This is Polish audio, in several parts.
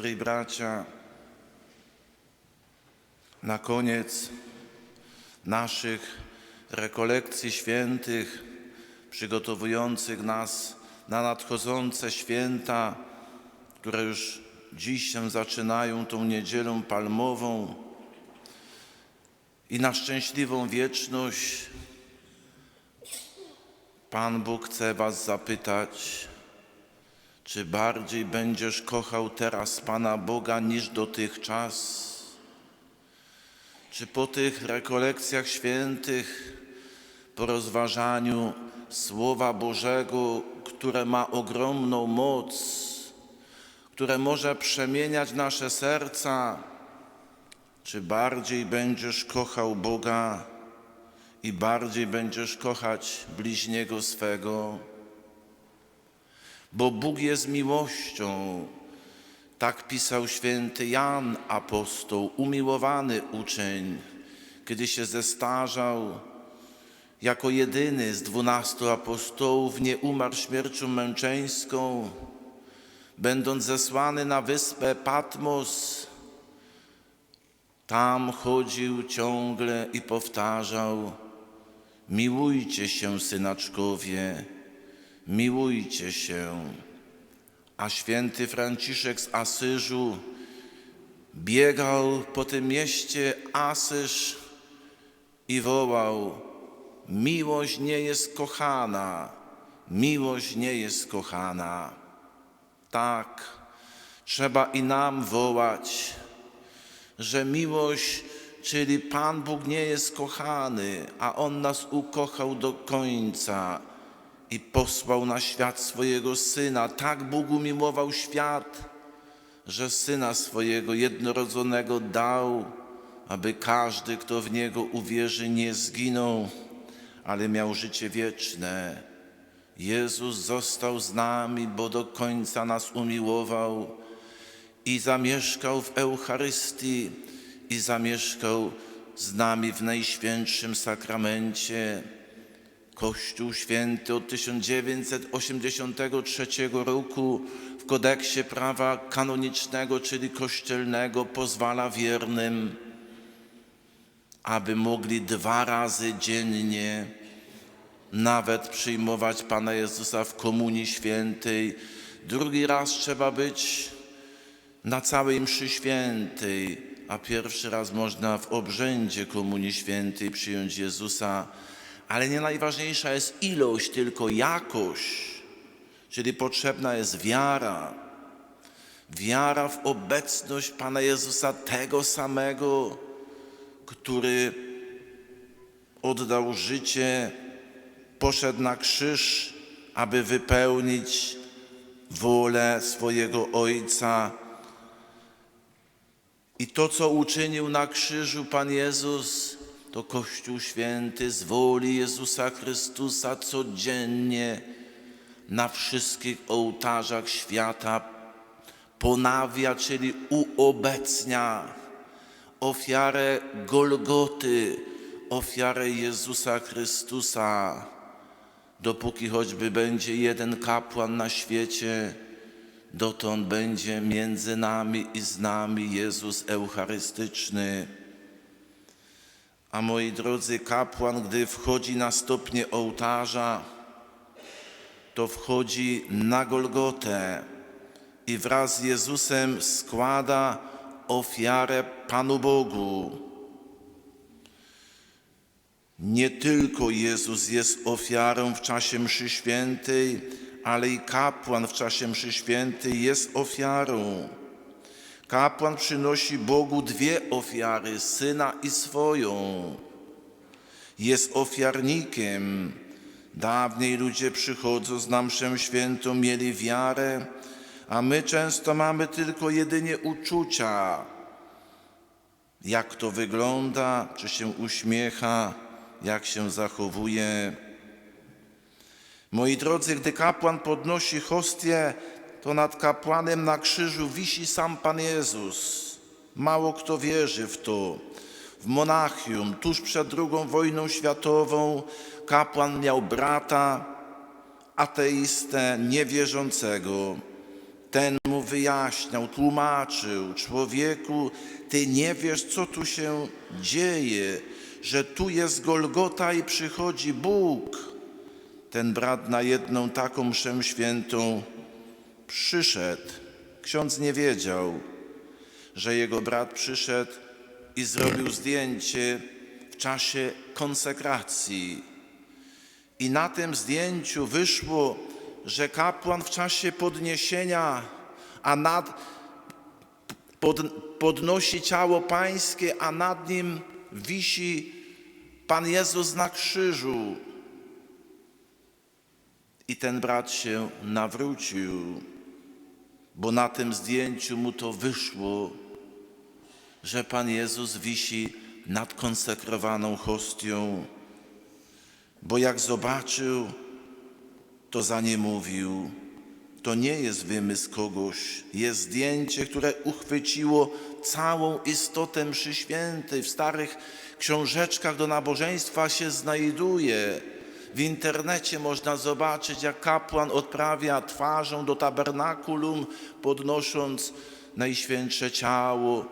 siostry i bracia, na koniec naszych rekolekcji świętych, przygotowujących nas na nadchodzące święta, które już dziś się zaczynają tą niedzielą palmową i na szczęśliwą wieczność, Pan Bóg chce Was zapytać, czy bardziej będziesz kochał teraz Pana Boga niż dotychczas? Czy po tych rekolekcjach świętych, po rozważaniu Słowa Bożego, które ma ogromną moc, które może przemieniać nasze serca, czy bardziej będziesz kochał Boga i bardziej będziesz kochać bliźniego swego? Bo Bóg jest miłością. Tak pisał święty Jan apostoł, umiłowany uczeń, kiedy się zestarzał. Jako jedyny z dwunastu apostołów nie umarł śmiercią męczeńską, będąc zesłany na wyspę Patmos. Tam chodził ciągle i powtarzał: Miłujcie się, synaczkowie, miłujcie się. A święty Franciszek z Asyżu biegał po tym mieście Asyż i wołał: Miłość nie jest kochana, miłość nie jest kochana. Tak, trzeba i nam wołać, że miłość, czyli Pan Bóg nie jest kochany, a On nas ukochał do końca i posłał na świat swojego Syna. Tak Bóg umiłował świat, że Syna swojego jednorodzonego dał, aby każdy, kto w Niego uwierzy, nie zginął, ale miał życie wieczne. Jezus został z nami, bo do końca nas umiłował i zamieszkał w Eucharystii i zamieszkał z nami w Najświętszym Sakramencie. Kościół Święty od 1983 roku w kodeksie prawa kanonicznego, czyli kościelnego, pozwala wiernym, aby mogli dwa razy dziennie nawet przyjmować Pana Jezusa w Komunii Świętej. Drugi raz trzeba być na całej mszy świętej, a pierwszy raz można w obrzędzie Komunii Świętej przyjąć Jezusa. Ale nie najważniejsza jest ilość, tylko jakość, czyli potrzebna jest wiara. Wiara w obecność Pana Jezusa, tego samego, który oddał życie, poszedł na krzyż, aby wypełnić wolę swojego Ojca. I to, co uczynił na krzyżu Pan Jezus, to Kościół Święty z woli Jezusa Chrystusa codziennie na wszystkich ołtarzach świata ponawia, czyli uobecnia ofiarę Golgoty, ofiarę Jezusa Chrystusa. Dopóki choćby będzie jeden kapłan na świecie, dotąd będzie między nami i z nami Jezus Eucharystyczny. A moi drodzy, kapłan, gdy wchodzi na stopnie ołtarza, to wchodzi na Golgotę i wraz z Jezusem składa ofiarę Panu Bogu. Nie tylko Jezus jest ofiarą w czasie mszy świętej, ale i kapłan w czasie mszy świętej jest ofiarą. Kapłan przynosi Bogu dwie ofiary, syna i swoją. Jest ofiarnikiem. Dawniej ludzie przychodząc na mszę świętą mieli wiarę, a my często mamy tylko jedynie uczucia. Jak to wygląda, czy się uśmiecha, jak się zachowuje. Moi drodzy, gdy kapłan podnosi hostię, to nad kapłanem na krzyżu wisi sam Pan Jezus. Mało kto wierzy w to. W Monachium, tuż przed II wojną światową, kapłan miał brata, ateistę, niewierzącego. Ten mu wyjaśniał, tłumaczył: Człowieku, ty nie wiesz, co tu się dzieje, że tu jest Golgota i przychodzi Bóg. Ten brat na jedną taką mszę świętą przyszedł. Ksiądz nie wiedział, że jego brat przyszedł i zrobił zdjęcie w czasie konsekracji. I na tym zdjęciu wyszło, że kapłan w czasie podniesienia, a nad, pod, podnosi ciało pańskie, a nad nim wisi Pan Jezus na krzyżu. I ten brat się nawrócił, bo na tym zdjęciu mu to wyszło, że Pan Jezus wisi nad konsekrowaną hostią. Bo jak zobaczył, to za nie mówił. To nie jest wymysł kogoś. Jest zdjęcie, które uchwyciło całą istotę mszy świętej. W starych książeczkach do nabożeństwa się znajduje. W internecie można zobaczyć, jak kapłan odprawia twarzą do tabernakulum, podnosząc Najświętsze Ciało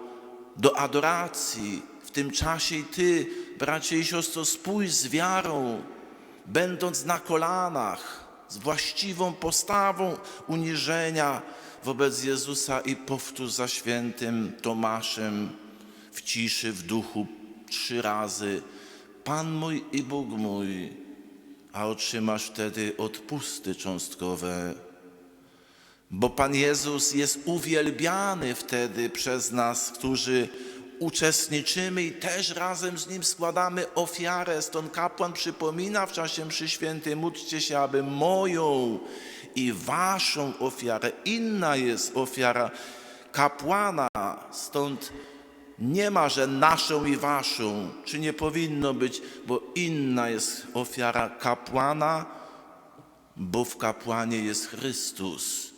do adoracji. W tym czasie i Ty, bracie i siostro, spójrz z wiarą, będąc na kolanach, z właściwą postawą uniżenia wobec Jezusa i powtórz za świętym Tomaszem w ciszy, w duchu trzy razy Pan mój i Bóg mój, a otrzymasz wtedy odpusty cząstkowe. Bo Pan Jezus jest uwielbiany wtedy przez nas, którzy uczestniczymy i też razem z Nim składamy ofiarę. Stąd kapłan przypomina w czasie mszy świętej, módlcie się, aby moją i waszą ofiarę, inna jest ofiara kapłana, stąd nie ma, że naszą i waszą, czy nie powinno być, bo inna jest ofiara kapłana, bo w kapłanie jest Chrystus.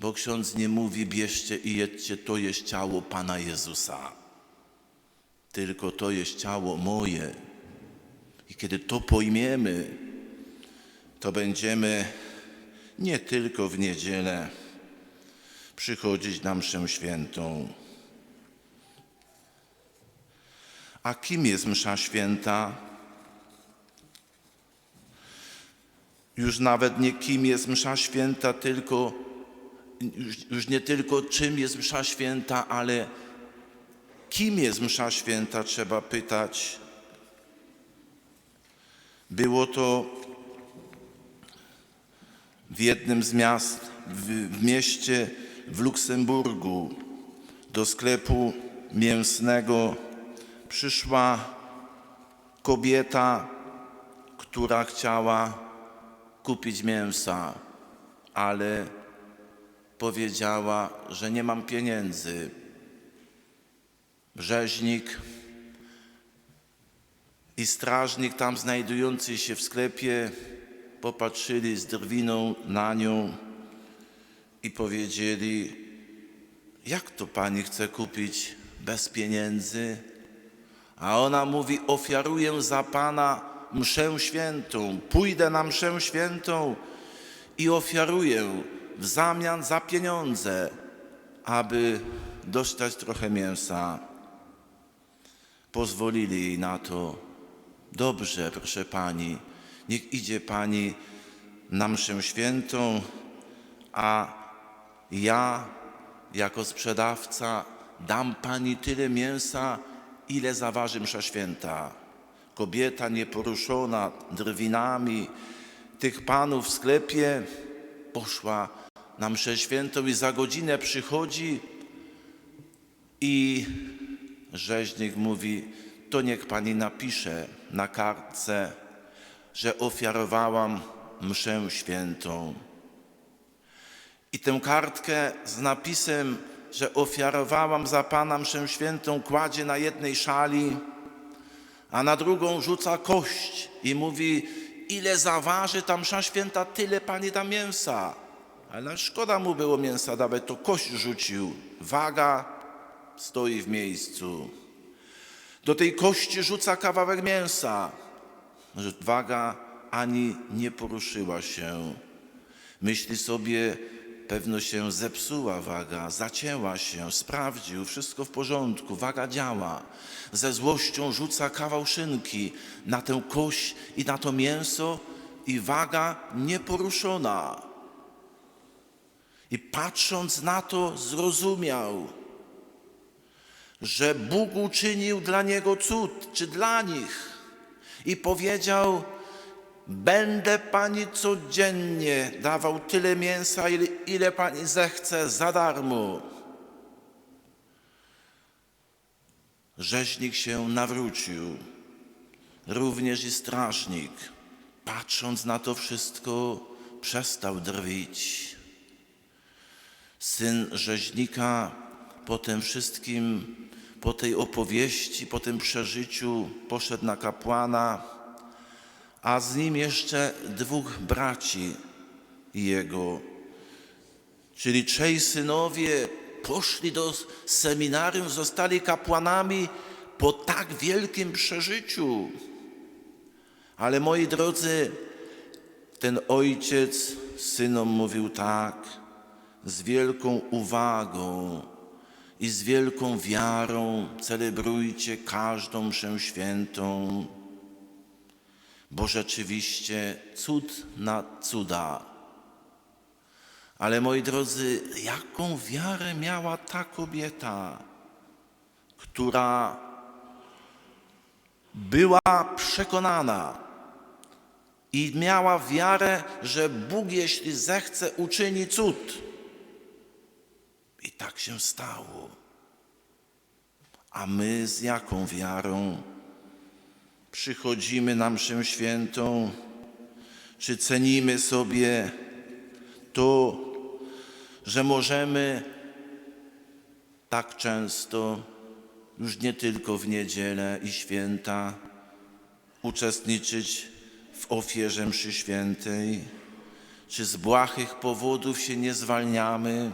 Bo ksiądz nie mówi, bierzcie i jedźcie, to jest ciało Pana Jezusa. Tylko to jest ciało moje. I kiedy to pojmiemy, to będziemy nie tylko w niedzielę przychodzić na mszę świętą. A kim jest msza święta? Już nawet nie kim jest msza święta, tylko już, już nie tylko czym jest msza święta, ale kim jest msza święta, trzeba pytać. Było to w jednym z miast, w, w mieście w Luksemburgu, do sklepu mięsnego przyszła kobieta, która chciała kupić mięsa, ale powiedziała, że nie mam pieniędzy. Rzeźnik i strażnik tam znajdujący się w sklepie popatrzyli z drwiną na nią i powiedzieli: Jak to pani chce kupić bez pieniędzy? A ona mówi: Ofiaruję za pana mszę świętą, pójdę na mszę świętą i ofiaruję w zamian za pieniądze, aby dostać trochę mięsa. Pozwolili jej na to. Dobrze, proszę pani, niech idzie pani na mszę świętą, a ja jako sprzedawca dam pani tyle mięsa, ile zaważy msza święta. Kobieta nieporuszona drwinami tych panów w sklepie poszła na mszę świętą i za godzinę przychodzi i rzeźnik mówi, to niech pani napisze na kartce, że ofiarowałam mszę świętą. I tę kartkę z napisem, że ofiarowałam za Pana mszę świętą, kładzie na jednej szali, a na drugą rzuca kość i mówi, ile zaważy ta msza święta, tyle Pani da mięsa. Ale szkoda mu było mięsa dawać, to kość rzucił. Waga stoi w miejscu. Do tej kości rzuca kawałek mięsa. Waga ani nie poruszyła się. Myśli sobie, pewno się zepsuła waga, zacięła się, sprawdził, wszystko w porządku, waga działa. Ze złością rzuca kawał szynki na tę kość i na to mięso i waga nieporuszona. I patrząc na to, zrozumiał, że Bóg uczynił dla niego cud, czy dla nich. I powiedział: Będę pani codziennie dawał tyle mięsa, ile, ile pani zechce, za darmo. Rzeźnik się nawrócił, również i strażnik. Patrząc na to wszystko, przestał drwić. Syn rzeźnika po tym wszystkim, po tej opowieści, po tym przeżyciu poszedł na kapłana, a z nim jeszcze dwóch braci jego, czyli trzej synowie poszli do seminarium, zostali kapłanami po tak wielkim przeżyciu. Ale moi drodzy, ten ojciec synom mówił tak, z wielką uwagą i z wielką wiarą celebrujcie każdą mszę świętą, bo rzeczywiście cud na cuda. Ale moi drodzy, jaką wiarę miała ta kobieta, która była przekonana i miała wiarę, że Bóg, jeśli zechce, uczyni cud. I tak się stało. A my z jaką wiarą przychodzimy na mszę świętą? Czy cenimy sobie to, że możemy tak często, już nie tylko w niedzielę i święta, uczestniczyć w ofierze mszy świętej? Czy z błahych powodów się nie zwalniamy?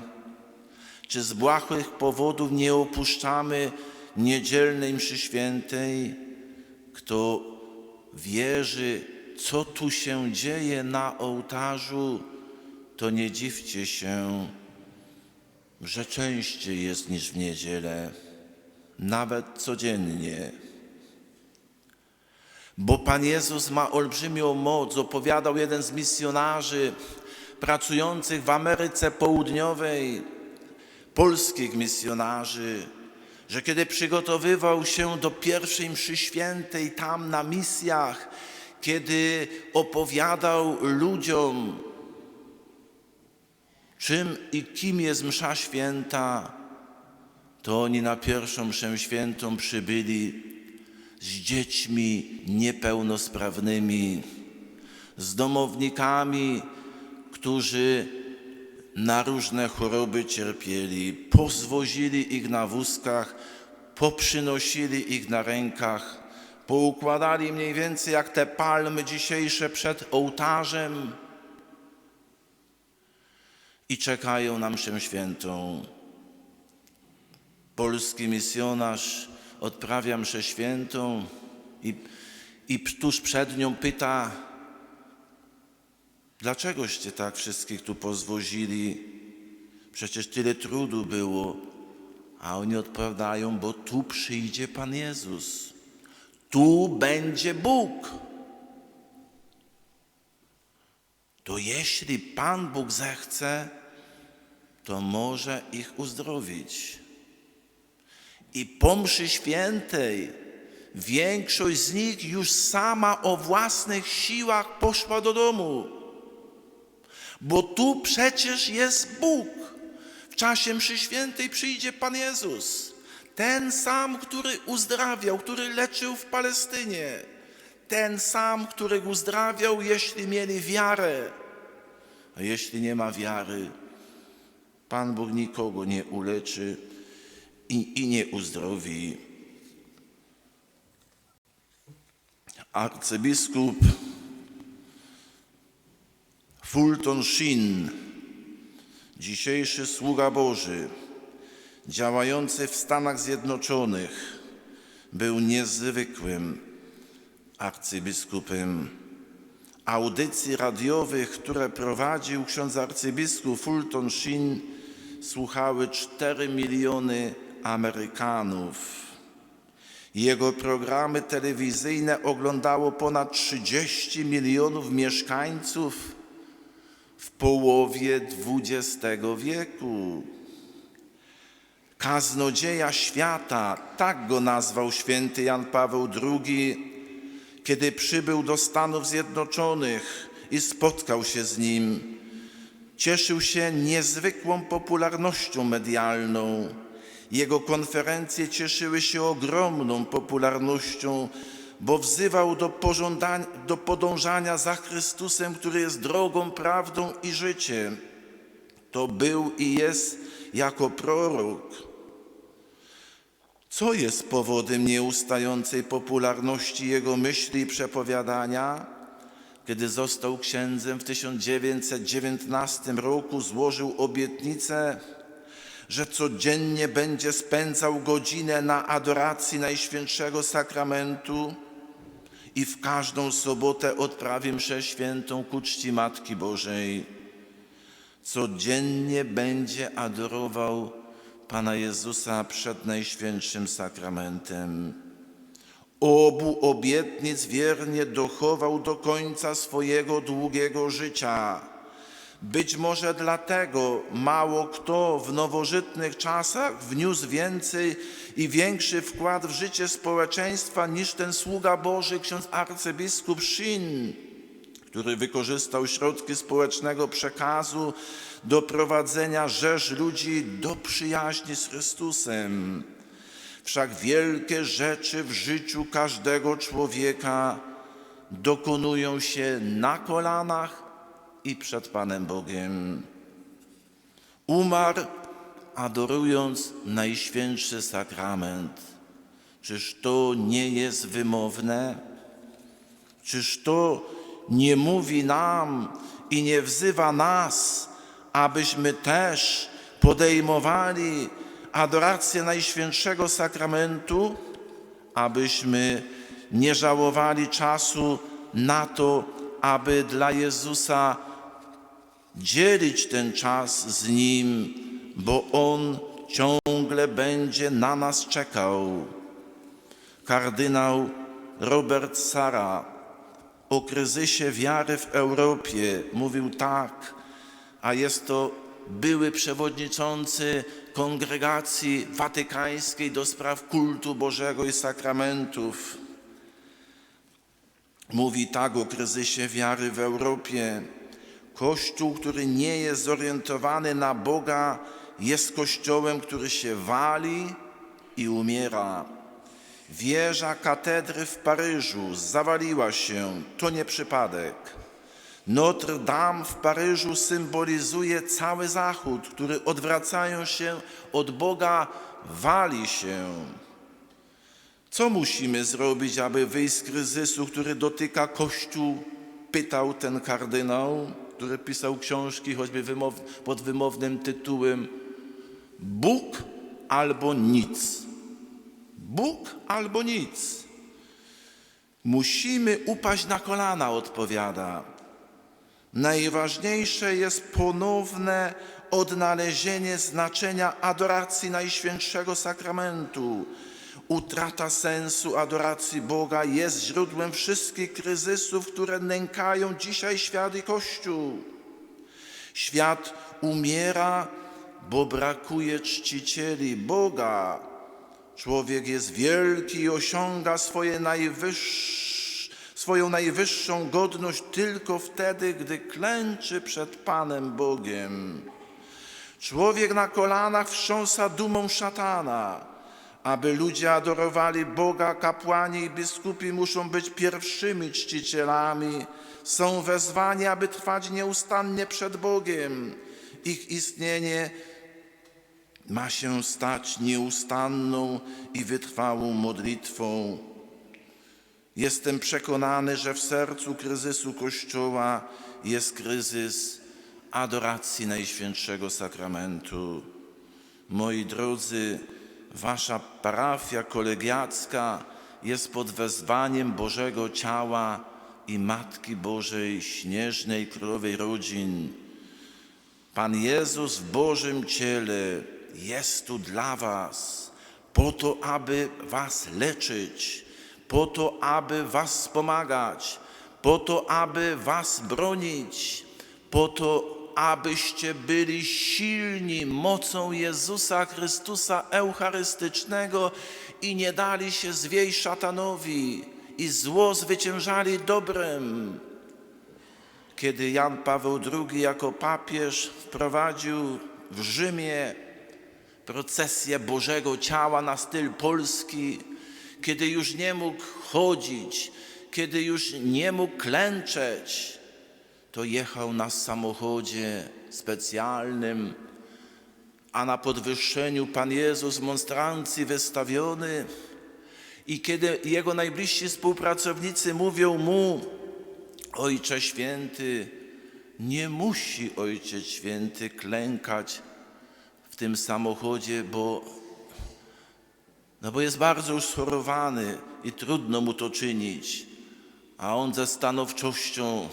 Czy z błahych powodów nie opuszczamy niedzielnej mszy świętej? Kto wierzy, co tu się dzieje na ołtarzu, to nie dziwcie się, że częściej jest niż w niedzielę, nawet codziennie. Bo Pan Jezus ma olbrzymią moc, opowiadał jeden z misjonarzy pracujących w Ameryce Południowej, polskich misjonarzy, że kiedy przygotowywał się do pierwszej mszy świętej tam na misjach, kiedy opowiadał ludziom, czym i kim jest msza święta, to oni na pierwszą mszę świętą przybyli z dziećmi niepełnosprawnymi, z domownikami, którzy na różne choroby cierpieli, pozwozili ich na wózkach, poprzynosili ich na rękach, poukładali mniej więcej jak te palmy dzisiejsze przed ołtarzem i czekają na mszę świętą. Polski misjonarz odprawia mszę świętą i, i tuż przed nią pyta, Dlaczegoście tak wszystkich tu pozwozili? Przecież tyle trudu było. A oni odpowiadają, bo tu przyjdzie Pan Jezus. Tu będzie Bóg. To jeśli Pan Bóg zechce, to może ich uzdrowić. I po mszy świętej większość z nich już sama o własnych siłach poszła do domu. Bo tu przecież jest Bóg. W czasie mszy świętej przyjdzie Pan Jezus. Ten sam, który uzdrawiał, który leczył w Palestynie. Ten sam, który uzdrawiał, jeśli mieli wiarę. A jeśli nie ma wiary, Pan Bóg nikogo nie uleczy i, i nie uzdrowi. Arcybiskup Fulton Sheen, dzisiejszy sługa Boży, działający w Stanach Zjednoczonych, był niezwykłym arcybiskupem, audycji radiowych, które prowadził ksiądz arcybiskup Fulton Sheen, słuchały 4 miliony Amerykanów. Jego programy telewizyjne oglądało ponad 30 milionów mieszkańców w połowie XX wieku. Kaznodzieja świata, tak go nazwał święty Jan Paweł II, kiedy przybył do Stanów Zjednoczonych i spotkał się z nim. Cieszył się niezwykłą popularnością medialną. Jego konferencje cieszyły się ogromną popularnością, bo wzywał do, do podążania za Chrystusem, który jest drogą, prawdą i życiem. To był i jest jako prorok. Co jest powodem nieustającej popularności jego myśli i przepowiadania? Kiedy został księdzem w 1919 roku, złożył obietnicę, że codziennie będzie spędzał godzinę na adoracji Najświętszego Sakramentu i w każdą sobotę odprawi mszę świętą ku czci Matki Bożej. Codziennie będzie adorował Pana Jezusa przed Najświętszym Sakramentem. Obu obietnic wiernie dochował do końca swojego długiego życia. Być może dlatego mało kto w nowożytnych czasach wniósł więcej i większy wkład w życie społeczeństwa niż ten sługa Boży, ksiądz arcybiskup Shin, który wykorzystał środki społecznego przekazu do prowadzenia rzesz ludzi do przyjaźni z Chrystusem. Wszak wielkie rzeczy w życiu każdego człowieka dokonują się na kolanach i przed Panem Bogiem. Umarł adorując Najświętszy Sakrament. Czyż to nie jest wymowne? Czyż to nie mówi nam i nie wzywa nas, abyśmy też podejmowali adorację Najświętszego Sakramentu, abyśmy nie żałowali czasu na to, aby dla Jezusa dzielić ten czas z Nim, bo On ciągle będzie na nas czekał. Kardynał Robert Sara o kryzysie wiary w Europie mówił tak, a jest to były przewodniczący Kongregacji Watykańskiej do spraw kultu Bożego i sakramentów. Mówi tak o kryzysie wiary w Europie. Kościół, który nie jest zorientowany na Boga, jest kościołem, który się wali i umiera. Wieża katedry w Paryżu zawaliła się, to nie przypadek. Notre Dame w Paryżu symbolizuje cały Zachód, który odwracając się od Boga, wali się. Co musimy zrobić, aby wyjść z kryzysu, który dotyka Kościół? Pytał ten kardynał, który pisał książki, choćby wymow, pod wymownym tytułem Bóg albo nic. Bóg albo nic. Musimy upaść na kolana, odpowiada. Najważniejsze jest ponowne odnalezienie znaczenia adoracji Najświętszego Sakramentu. Utrata sensu adoracji Boga jest źródłem wszystkich kryzysów, które nękają dzisiaj świat i Kościół. Świat umiera, bo brakuje czcicieli Boga. Człowiek jest wielki i osiąga najwyższe, swoją najwyższą godność tylko wtedy, gdy klęczy przed Panem Bogiem. Człowiek na kolanach wstrząsa dumą szatana. Aby ludzie adorowali Boga, kapłani i biskupi muszą być pierwszymi czcicielami. Są wezwani, aby trwać nieustannie przed Bogiem. Ich istnienie ma się stać nieustanną i wytrwałą modlitwą. Jestem przekonany, że w sercu kryzysu Kościoła jest kryzys adoracji Najświętszego Sakramentu. Moi drodzy, Wasza parafia kolegiacka jest pod wezwaniem Bożego Ciała i Matki Bożej, Śnieżnej Królowej Rodzin, Pan Jezus w Bożym ciele jest tu dla Was, po to, aby Was leczyć, po to, aby Was wspomagać, po to, aby Was bronić, po to, abyście byli silni mocą Jezusa Chrystusa Eucharystycznego i nie dali się zwieść szatanowi i zło zwyciężali dobrem. Kiedy Jan Paweł II jako papież wprowadził w Rzymie procesję Bożego Ciała na styl polski, kiedy już nie mógł chodzić, kiedy już nie mógł klęczeć, to jechał na samochodzie specjalnym, a na podwyższeniu Pan Jezus w monstrancji wystawiony. I kiedy jego najbliżsi współpracownicy mówią mu, Ojcze Święty, nie musi Ojciec Święty klękać w tym samochodzie, bo, no bo jest bardzo już schorowany i trudno mu to czynić. A on ze stanowczością,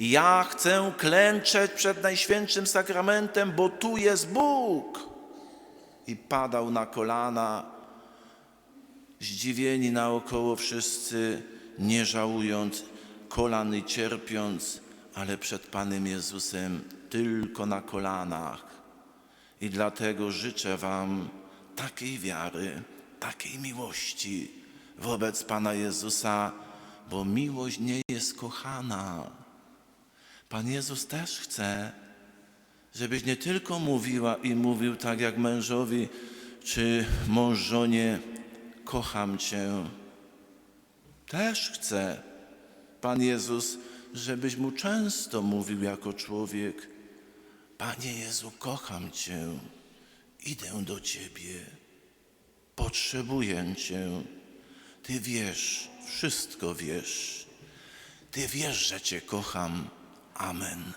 ja chcę klęczeć przed Najświętszym Sakramentem, bo tu jest Bóg. I padał na kolana, zdziwieni naokoło wszyscy, nie żałując kolan i cierpiąc, ale przed Panem Jezusem tylko na kolanach. I dlatego życzę Wam takiej wiary, takiej miłości wobec Pana Jezusa, bo miłość nie jest kochana. Pan Jezus też chce, żebyś nie tylko mówiła i mówił tak jak mężowi czy mąż żonie, kocham Cię. Też chce Pan Jezus, żebyś mu często mówił jako człowiek: Panie Jezu, kocham Cię, idę do Ciebie, potrzebuję Cię. Ty wiesz, wszystko wiesz. Ty wiesz, że Cię kocham. Amen.